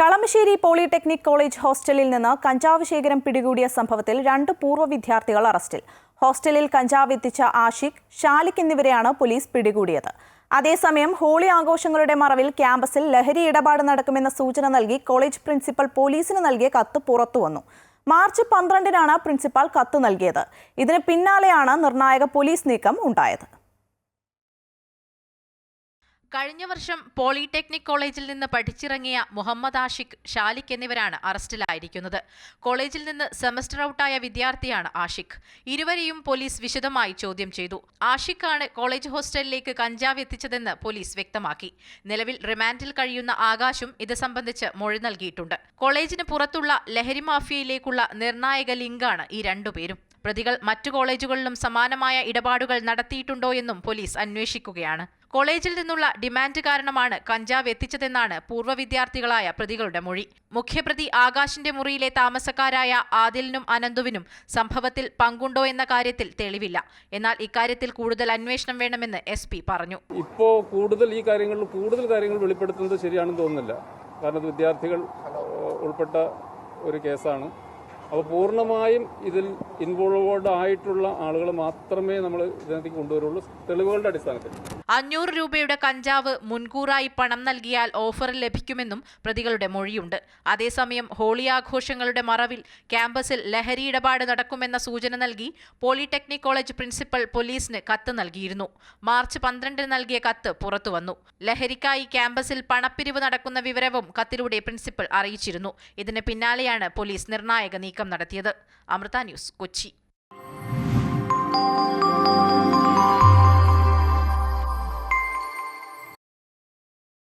Kalamassery polytechnic college ഹോസ്റ്റലിൽ നിന്ന് കഞ്ചാവ് ശേഖരം പിടികൂടിയ സംഭവത്തിൽ രണ്ട് പൂർവ വിദ്യാർത്ഥികൾ അറസ്റ്റിൽ. ഹോസ്റ്റലിൽ കഞ്ചാവ് എത്തിച്ച ആഷിഖ് ഷാലിഖ് എന്നിവരെയാണ് പോലീസ് പിടികൂടിയത്. അതേസമയം ഹോളി ആഘോഷങ്ങളുടെ മറവിൽ ക്യാമ്പസിൽ ലഹരി ഇടപാട് നടക്കുമെന്ന സൂചന നൽകി കോളേജ് പ്രിൻസിപ്പൽ പോലീസിന് നൽകിയ കത്ത് പുറത്തുവന്നു. മാർച്ച് പന്ത്രണ്ടിനാണ് പ്രിൻസിപ്പാൾ കത്ത് നൽകിയത്. ഇതിന് പിന്നാലെയാണ് നിർണായക പോലീസ് നീക്കം ഉണ്ടായത്. കഴിഞ്ഞ വർഷം പോളിടെക്നിക് കോളേജിൽ നിന്ന് പഠിച്ചിറങ്ങിയ മുഹമ്മദ് ആഷിഖ് ഷാലിഖ് എന്നിവരാണ് അറസ്റ്റിലായിരിക്കുന്നത്. കോളേജിൽ നിന്ന് സെമസ്റ്റർ ഔട്ടായ വിദ്യാർത്ഥിയാണ് ആഷിഖ്. ഇരുവരെയും പോലീസ് വിശദമായി ചോദ്യം ചെയ്തു. ആഷിഖ് ആണ് കോളേജ് ഹോസ്റ്റലിലേക്ക് കഞ്ചാവ് എത്തിച്ചതെന്ന് പോലീസ് വ്യക്തമാക്കി. നിലവിൽ റിമാൻഡിൽ കഴിയുന്ന ആകാശും ഇത് സംബന്ധിച്ച് മൊഴി നൽകിയിട്ടുണ്ട്. കോളേജിന് പുറത്തുള്ള ലഹരി മാഫിയയിലേക്കുള്ള നിർണായക ലിങ്കാണ് ഈ രണ്ടുപേരും പ്രതികൾ മറ്റു കോളേജുകളിലും സമാനമായ ഇടപാടുകൾ നടത്തിയിട്ടുണ്ടോ എന്നും പോലീസ് അന്വേഷിക്കുകയാണ്. കോളേജിൽ നിന്നുള്ള ഡിമാൻഡ് കാരണമാണ് കഞ്ചാവ് എത്തിച്ചതെന്നാണ് പൂർവ വിദ്യാർത്ഥികളായ പ്രതികളുടെ മൊഴി. മുഖ്യപ്രതി ആകാശിന്റെ മുറിയിലെ താമസക്കാരായ ആദിലിനും അനന്തുവിനും സംഭവത്തിൽ പങ്കുണ്ടോ എന്ന കാര്യത്തിൽ തെളിവില്ല. എന്നാൽ ഇക്കാര്യത്തിൽ കൂടുതൽ അന്വേഷണം വേണമെന്ന് എസ് പറഞ്ഞു. ഇപ്പോൾ കൂടുതൽ ഈ കാര്യങ്ങളിൽ കൂടുതൽ കാര്യങ്ങൾ വെളിപ്പെടുത്തുന്നത് ശരിയാണെന്ന് തോന്നുന്നില്ല. കാരണം വിദ്യാർത്ഥികൾ ഉൾപ്പെട്ട ഒരു കേസാണ്. അപ്പോൾ പൂർണമായും ഇതിൽ ഇൻവോൾവ്ഡ് ആയിട്ടുള്ള ആളുകൾ മാത്രമേ നമ്മൾ ഇതിനകത്തേക്ക് കൊണ്ടുവരുള്ളൂ. തെളിവുകളുടെ അടിസ്ഥാനത്തിൽ. അഞ്ഞൂറ് രൂപയുടെ കഞ്ചാവ് മുൻകൂറായി പണം നൽകിയാൽ ഓഫർ ലഭിക്കുമെന്നും പ്രതികളുടെ മൊഴിയുണ്ട്. അതേസമയം ഹോളി ആഘോഷങ്ങളുടെ മറവിൽ ക്യാമ്പസിൽ ലഹരി ഇടപാട് നടക്കുമെന്ന സൂചന നൽകി പോളിടെക്നിക് കോളേജ് പ്രിൻസിപ്പൽ പോലീസിന് കത്ത് നൽകിയിരുന്നു. മാർച്ച് പന്ത്രണ്ടിന് നൽകിയ കത്ത് പുറത്തുവന്നു ലഹരിക്കായി ക്യാമ്പസിൽ പണപ്പിരിവ് നടക്കുന്ന വിവരവും കത്തിലൂടെ പ്രിൻസിപ്പൽ അറിയിച്ചിരുന്നു. ഇതിന് പിന്നാലെയാണ് പോലീസ് നിർണായക നീക്കം നടത്തിയത്. അമൃത ന്യൂസ് കൊച്ചി.